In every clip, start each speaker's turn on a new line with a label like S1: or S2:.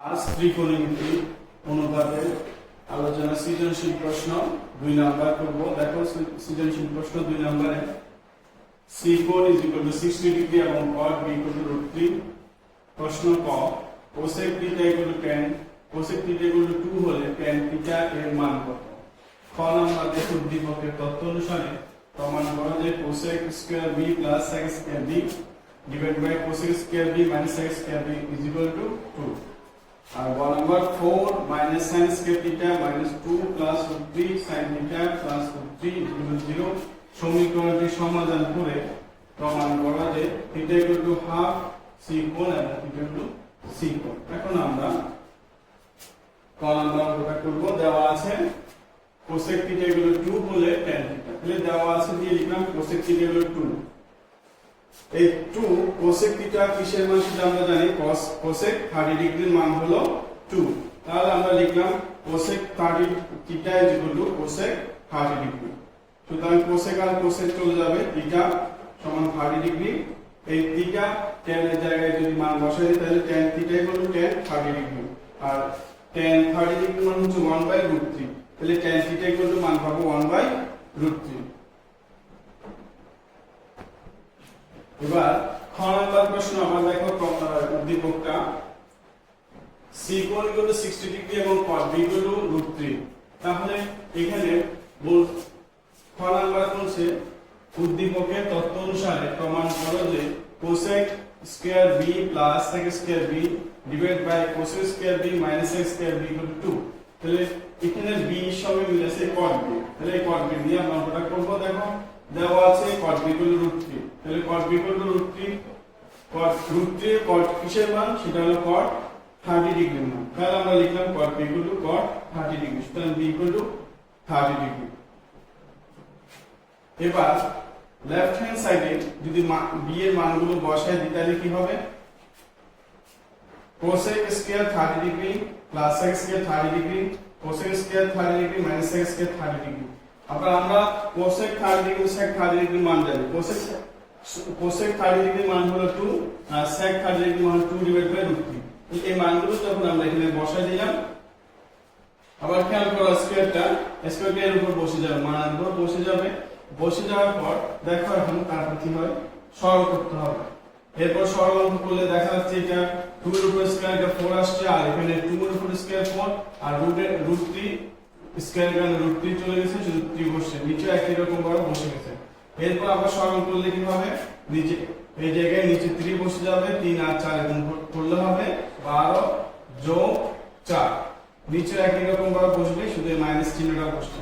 S1: আজ ত্রিকোণমিতি অনুপাতে আলোচনা সৃজনশীল প্রশ্ন দুই নাম্বার করব। দেখো সৃজনশীল প্রশ্ন দুই নম্বরে। সি কোণ is equal to sixty degree এবং cot B equal to root three প্রশ্ন ক cosec theta equal to ten cosec theta equal to two হলে টেন থিটা এর মান কত? খ নাম্বার দেখো উদ্দীপকের তথ্য অনুসারে প্রমাণ করা যায় cosec square B plus sec square B divide by cosec square B minus sec square B is equal to two R one number four minus sine square theta minus two plus root three sine theta plus root three equal zero সমীকরণটি সমাধান করে প্রমাণ করা যে theta equal to half C কোণ এবং theta equal to C কোণ এখন আমরা ক নাম্বার অঙ্কটা করব। দেওয়া আছে কোসেক থিটা ইকুয়াল টু 2 হলে tan থিটা তাহলে দেওয়া আছে দিয়ে লিখলাম কোসেক থিটা ইকুয়াল টু এই 2 কোসেক থিটা কিসের মান সেটা আমরা জানি, cos কোসেক 30 ডিগ্রির মান হলো 2 তাহলে আমরা লিখলাম cosec 30 theta is equal to cosec 30 degree সুতরাং কোসেক আর কোসেক চলে যাবে থিটা সমান 30 ডিগ্রি এই থিটা tan এর জায়গায় যদি মান বসাই, তাহলে tan theta equal to tan 30 degree R tan 30 degree মান হচ্ছে 1 বাই রুট 3 তাহলে tan থিটা ইকুয়াল টু মান পাবো 1 বাই রুট 3 এবার খ নাম্বার প্রশ্ন আবার দেখো উদ্দীপকটা। সি কোণ ইকুয়াল টু 60 ডিগ্রি এবং cos b equal to root 3 তাহলে এখানে বল খ নাম্বার বলছে উদ্দীপকের তত্ত্ব অনুসারে প্রমাণ করো যে cosec square b plus sec square b divide by cosec square b minus sec square b equal to 2 তাহলে এখানে b এর সঙ্গে মিলেছে cot b তাহলে cot b দিয়ে আমরা অঙ্কটা করব, দেখো। দেওয়া আছে cot b equal to root 3 তাহলে cot b equal to root 3 cot root 3 cot কিসের মান? সেটা হলো cot 30 ডিগ্রি মান। তাহলে আমরা লিখলাম cot b equal to cot 30 degree সুতরাং ইকুয়াল টু 30 ডিগ্রি এবার লেফট হ্যান্ড সাইডে যদি বি এর মানগুলো বসায় দিই, তাহলে কি হবে? cosec square 30 degree plus sec square 30 degree cosec square 30 degree minus sec square 30 degree আবার আমরা cosec 30 ডিগ্রি sec 30 ডিগ্রি মান জানি। cosec cosec 30 ডিগ্রি মান হলো 2 আর sec 30 ডিগ্রি মান 2 ডিভাইড বাই √3 এই মানগুলো যখন আমরা এখানে বসাই দিলাম, আবার খেয়াল করো স্কয়ারটা স্কয়ারটা উপর বসে যাবে, মানের উপর বসে যাবে। বসে যাওয়ার পর দেখো এখন তারপর কি হয়? সরল করতে হবে। এরপর সরল অঙ্ক করলে দেখা যাচ্ছে এটা 2 এর উপর স্কয়ার এটা 4 আসছে, আর এখানে 2 এর উপর স্কয়ার 4 আর রুট এর রুট 3 স্কয়ার এখানে রুট 3 চলে গেছে, শুধু 3 বসছে। নিচে একই রকম ভাবে বসে গেছে। এরপর আবার সরল করলে কি হবে নিচে এই জায়গায় নিচে 3 বসে যাবে 3 আর 4 এরকম করলে হবে 12 যোগ 4 নিচে একই রকম ভাবে বসবে, শুধু মাইনাস চিহ্নটা বসছে।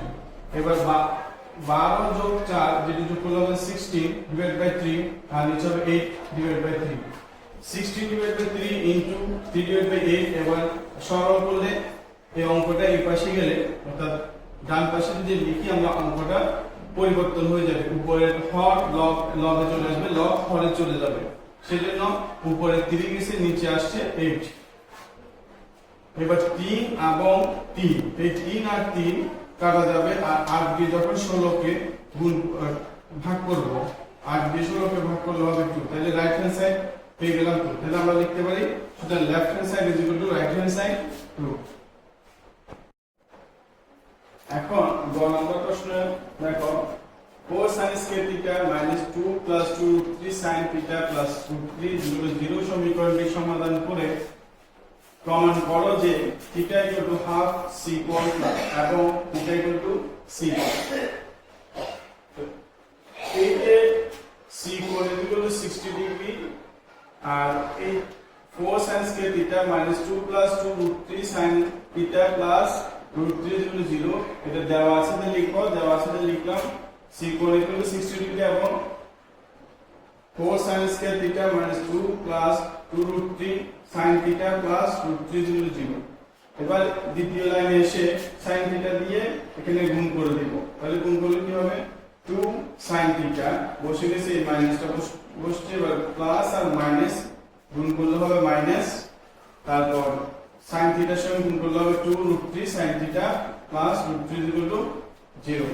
S1: এবার বারো যোগ চার যেটি যোগ করলে হবে সিক্সটিন ডিভাইড বাই থ্রি আর নিচে হবে eight divide by three sixteen divide by three into three divide by eight এবার সরল করলে এই অঙ্কটা এই পাশে গেলে, অর্থাৎ ডান পাশে যদি লিখি আমরা অঙ্কটা পরিবর্তন হয়ে যাবে। উপরের হর লব, লবে চলে আসবে, লব হরে চলে যাবে। সেজন্য উপরে থ্রি গেছে নিচে আসছে এইট এবার তিন এবং তিন। এই তিন আর তিন কাটা যাবে, আর আট দিয়ে যখন ষোলোকে গুণ ভাগ করব, আট দিয়ে ষোলোকে ভাগ করলে হবে টু তাহলে রাইট হ্যান্ড সাইড পেয়ে গেলাম টু তাহলে আমরা লিখতে পারি, সুতরাং left hand side is equal to right hand side two এখন নম্বর প্রশ্ন, দেখো 4 sin square theta minus 2 plus 2 3 sin theta plus 2 3 0 0 সমীকরণটি সমাধান করে প্রমাণ করো যে theta equal to half C কোণ এবং থিটা ইকুয়াল টু সি এই যে সি কোণ ইকুয়াল টু 60 ডিগ্রি আর এই 4 sin square theta minus 2 plus 2 root 3 sin theta plus root 3 equal to 0 এটা দেওয়া আছে তাহলে লিখো দেওয়া আছে তাহলে লিখলাম সি কোণ ইকুয়াল টু 60 ডিগ্রি এবং 4 sin square theta minus 2 plus 2 root 3 sin theta plus root 3 0 0 এবার দ্বিতীয় লাইনে এসে sin theta দিয়ে এখানে গুণ করে দিব। তাহলে গুণ করলে কি হবে? 2 sin theta বসে গেছে এই মাইনাসটা বসছে এবার প্লাস আর মাইনাস গুণ করলে হবে মাইনাস তারপর sin theta এর সঙ্গে গুণ করলে হবে 2 root 3 sin theta plus root 3 equal to 0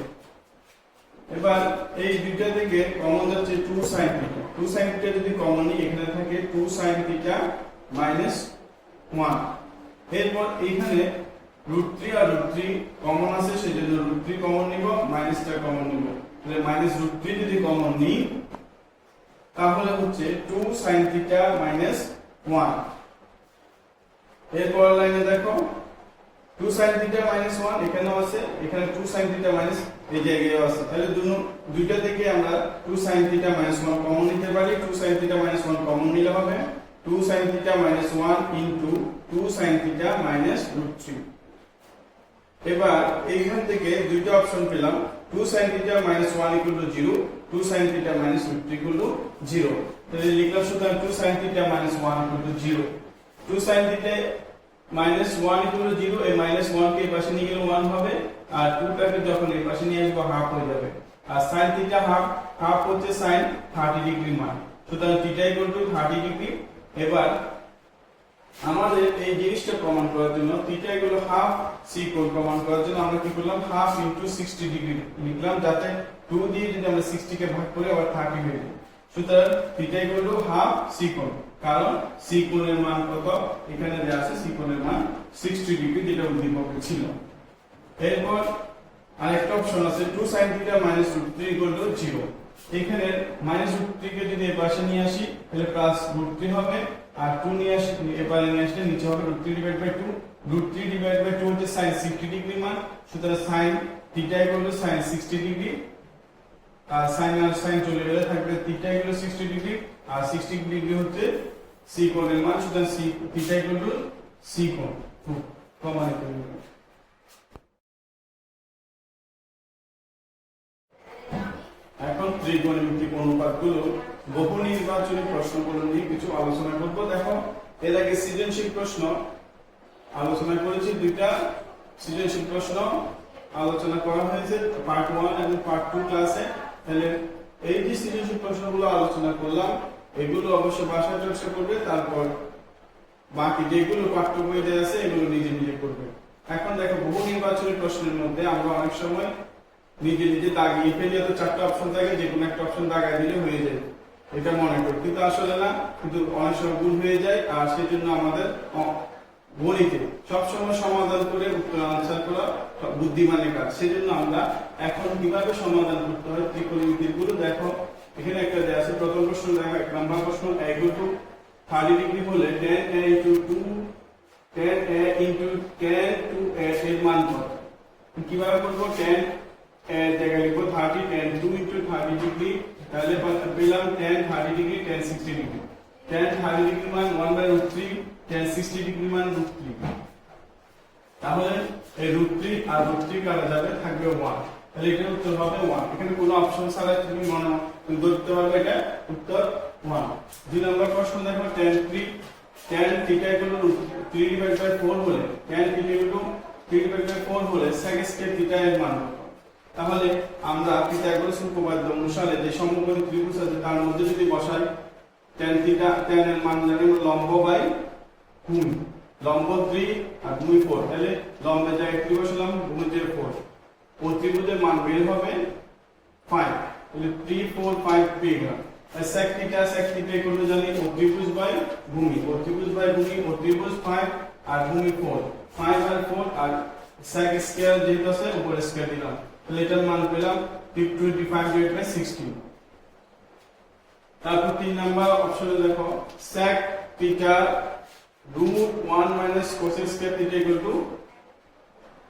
S1: এবার এই দুইটা থেকে কমন যাচ্ছে 2 sin থিটা 2 sin থিটা যদি কমন নিই এখানে থাকে 2 sin থিটা মাইনাস 1 এরপর এইখানে রুট থ্রি আর রুট থ্রি কমন আছে সেজন্য রুট থ্রি কমন নিব মাইনাসটা কমন নিব। তাহলে মাইনাস রুট থ্রি যদি কমন নিই, তাহলে হচ্ছে two sine theta minus one এরপর লাইনে দেখো টু সাইন থিটা মাইনাস এখানেও আছে এখানে টু সাইন থিটা এই জায়গায়ও আছে তাহলে দুনো দুইটা থেকে আমরা two sine theta minus common নিতে পারি two sine theta minus common নিলে হবে two sine theta minus one into two sine এবার এইখান থেকে দুইটা অপশন পেলাম two sine theta minus one equal to zero two sine minus root three zero তাহলে লিখলাম সুতরাং two sine theta minus one equal to zero two sine theta minus one equal to zero এই minus one কে এই পাশে নিয়ে গেলে one হবে, আর টু টাকে যখন এই পাশে নিয়ে আসব হাফ হয়ে যাবে। আর সাইন থিটা হাফ হাফ হচ্ছে সাইন থার্টি ডিগ্রি মান সুতরাং theta equal to thirty degree এবার আমাদের এই জিনিসটা প্রমাণ করার জন্য থিটা এগুলো হাফ সি কোণ প্রমাণ করার জন্য আমরা কি করলাম? হাফ ইনটু 60 ডিগ্রি লিখলাম, যাতে 2 দিয়ে যদি আমরা 60 কে ভাগ করি, আবার 30 হয়ে যায়। সুতরাং theta equal to half C কোণ কারণ সি কোণের মান কত? এখানে দেওয়া আছে সি কোণের মান 60 ডিগ্রি যেটা উদ্দীপকে ছিল। এরপর আরেকটা অপশন আছে 2 sin theta minus root three equal to zero এখানে মাইনাস রুট থ্রি কে যদি এপাশে নিয়ে আসি, তাহলে প্লাস রুট থ্রি হবে, আর 2 নিয়ে আসি এপারে নিয়ে আসলে নিচে হবে root three divide by two root three divide by two হচ্ছে সাইন সিক্সটি ডিগ্রি মান, সুতরাং sine theta equal to sine sixty degree sine R sine চলে গেলে থাকবে theta equal to sixty degree R sixty degree হচ্ছে C কোণের মান, সুতরাং C theta equal to C কোণ। প্রমাণিত হয়ে গেল। এখন ত্রিকোণমিতিক অনুপাতগুলো বহু প্রশ্নগুলো নিয়ে কিছু আলোচনা করব। দেখো, এর আগে সৃজনশীল প্রশ্ন, আলোচনা করেছি দুইটা। সৃজনশীল প্রশ্ন আলোচনা করা হয়েছে পার্ট ওয়ান এবং পার্ট টু ক্লাসে তাহলে এই যে সৃজনশীল প্রশ্নগুলো আলোচনা করলাম, এগুলো অবশ্যই বাসায় চর্চা করবে, তারপর বাকি যেগুলো পাঠ্য বইতে আছে, এগুলো নিজে নিজে করবে। এখন দেখো, বহু নির্বাচনী প্রশ্নের মধ্যে আমরা অনেক সময় নিজে নিজে দাগিয়ে ফেলি তো চারটা অপশন থাকে, যে কোনো একটা অপশন দাগায় দিলে হয়ে যায়। এটা মনে করি। কিন্তু আসলে না, কিন্তু অনেক সময় ভুল হয়ে যায়, আর সেজন্য আমাদের অ- গণিতে সবসময় সমাধান করে উত্তর আনসার করা বুদ্ধিমানের কাজ। সেজন্য আমরা এখন কীভাবে সমাধান করতে হয় ত্রিকোণমিতিরগুলো দেখো। এখানে একটা দেওয়া আছে, প্রথম প্রশ্ন দেখো, এক নম্বর প্রশ্ন এগো টু থার্টি ডিগ্রি হলে tan A into two tan A into tan two এর মান কত? কীভাবে করব? টেন এর জায়গায় লিখব thirty tan two into thirty degree তাহলে পেলাম tan thirty degree tan sixty degree tan thirty degree মান one by root three tan sixty degree মান রুট থ্রি তাহলে এই রুট থ্রি আর রুট থ্রি কাটা যাবে, থাকবে ওয়ান তাহলে এটা উত্তর হবে ওয়ান এখানে কোনো অপশন ছাড়া তুমি মনে ধরতে পারবে এটা উত্তর ওয়ান দুই নম্বর প্রশ্ন দেখো tan three tan theta equal to three divide by four হলে tan theta equal to three divide by four হলে সেকেন্ড স্কেল থিটা এর মান? তাহলে আমরা পিথাগোরাস উপপাদ্য অনুসারে যে সমকোণী ত্রিভুজ আছে, তার মধ্যে যদি বসাই, tan থিটা tan এর মান জানি লম্ব বাই ভূমি লম্ব 3 আর ভূমি 4 তাহলে লম্বের জায়গায় কি বসালাম? ভূমিতে 4 ও ত্রিভুজের মান বের হবে 5 তাহলে 3 4 5 পেয়ে গেল আর ভূমি, ও বাই ভূমি, ও 5 আর ভূমি 4 5 আর 4 আর sec স্কয়ার যেহেতু আছে উপরে স্কয়ার দিলাম। তাহলে এটার মান পেলাম 25 ডিভাইড বাই 16 তারপর তিন নাম্বার অপশনে দেখো, sec theta root 1 minus cosec square theta equal to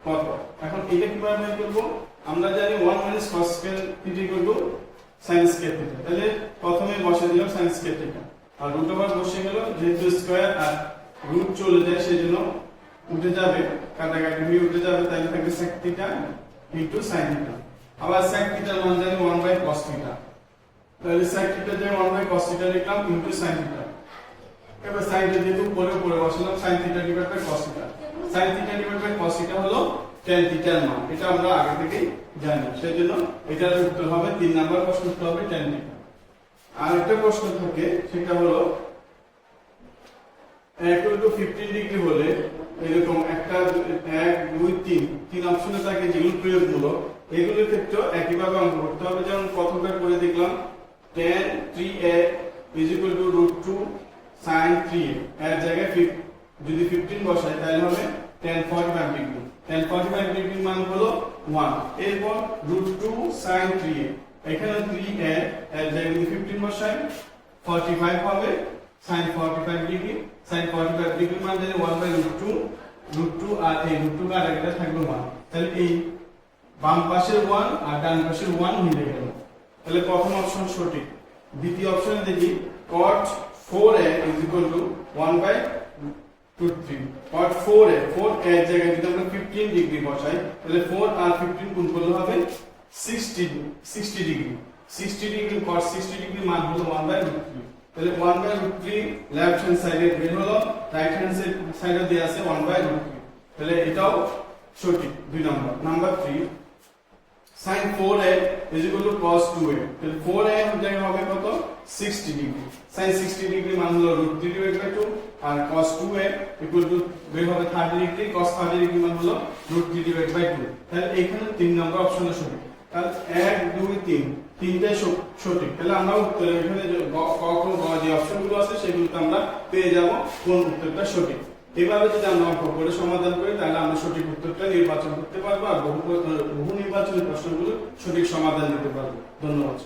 S1: কত? এখন এটা কীভাবে বের করব? আমরা জানি 1 minus cos square theta equal to sin square theta তাহলে প্রথমে বসে দিলাম sin স্কয়ার থিটা আর রুট ওভার বসে গেল, যেহেতু স্কয়ার আর রুট চলে যায়, সেজন্য উঠে যাবে। কাটাকাটি হয়ে উঠে যাবে, তাহলে থাকবে sec theta into sin theta আবার sec থিটার মান জানি 1 বাই cos থিটা তাহলে sec থিটা যে 1 বাই cos থিটা লিখলাম ইনটু sin থিটা এবার থিটা যেহেতু উপরে উপরে বসালাম, sin theta divide by cos theta sin theta divide by cos theta হলো tan থিটার মান, এটা আমরা আগে থেকেই জানি। সেজন্য এটার উত্তর হবে, তিন নাম্বার প্রশ্ন উত্তর হবে tan থিটা আর একটা প্রশ্ন থাকে, সেটা হলো ইকুয়াল টু 15 ডিগ্রি হলে এরকম একটা এক, দুই, তিন তিন অপশনে থাকে যেগুলো প্রয়োগমূলক এগুলোর ক্ষেত্রে একইভাবে অঙ্ক করতে হবে। যেমন প্রথমটা করে দেখলাম 3a is equal to root 2 sin 3a এর জায়গায় যদি ফিফটিন বসাই, তাহলে হবে tan forty five degree tan forty five degree মান হলো ওয়ান এরপর রুট টু সাইন থ্রি এখানে থ্রি এ এর জায়গায় যদি ফিফটিন বসাই ফর্টি ফাইভ হবে sine forty five degree sine forty five degree মান যদি one by root two root two আর এই রুট টু কার একটা থাকবে ওয়ান তাহলে এই বাম পাশের ওয়ান আর ডান পাশের ওয়ান মিলে গেল। তাহলে প্রথম অপশন সঠিক। দ্বিতীয় অপশনে দেখি, cot 4a is equal to 1 by root 3 cot 4a 4a এর জায়গায় যদি আমরা 15 ডিগ্রি বসাই, তাহলে 4 আর 15 গুণ করলে হবে 60 60 ডিগ্রি 60 ডিগ্রি cot 60 ডিগ্রি মান হলো 1 by root 3 তাহলে 1 by root 3 লেফট হ্যান্ড সাইডে বের হলো রাইট হ্যান্ড সাইডে দেয়া আছে 1 by root 3 তাহলে এটাও সঠিক, দুই নম্বর। Number 3 sin 4a is equal to cos 2a তাহলে 4a এর হবে কত 60 ডিগ্রি sin 60 ডিগ্রি মান হলো √3 ডিভাইড বাই 2 আর cos 2a ইকুয়াল টু বের হবে 30 ডিগ্রি cos 30 ডিগ্রি মান হলো √3 ডিভাইড বাই 2 তাহলে এখানে তিন নম্বর অপশনটা সঠিক তাহলে 1 2 3 তিনটাই স- সঠিক। তাহলে আমরা উত্তর এখানে ক, খ, গ যে অপশনগুলো আছে সেগুলোতে আমরা পেয়ে যাব কোন উত্তরটা সঠিক। এভাবে যদি আমরা অঙ্ক করে সমাধান করি, তাহলে আমরা সঠিক উত্তরটা নির্বাচন করতে পারব আর বহু বহু নির্বাচনী প্রশ্নগুলো সঠিক সমাধান দিতে পারব ধন্যবাদ।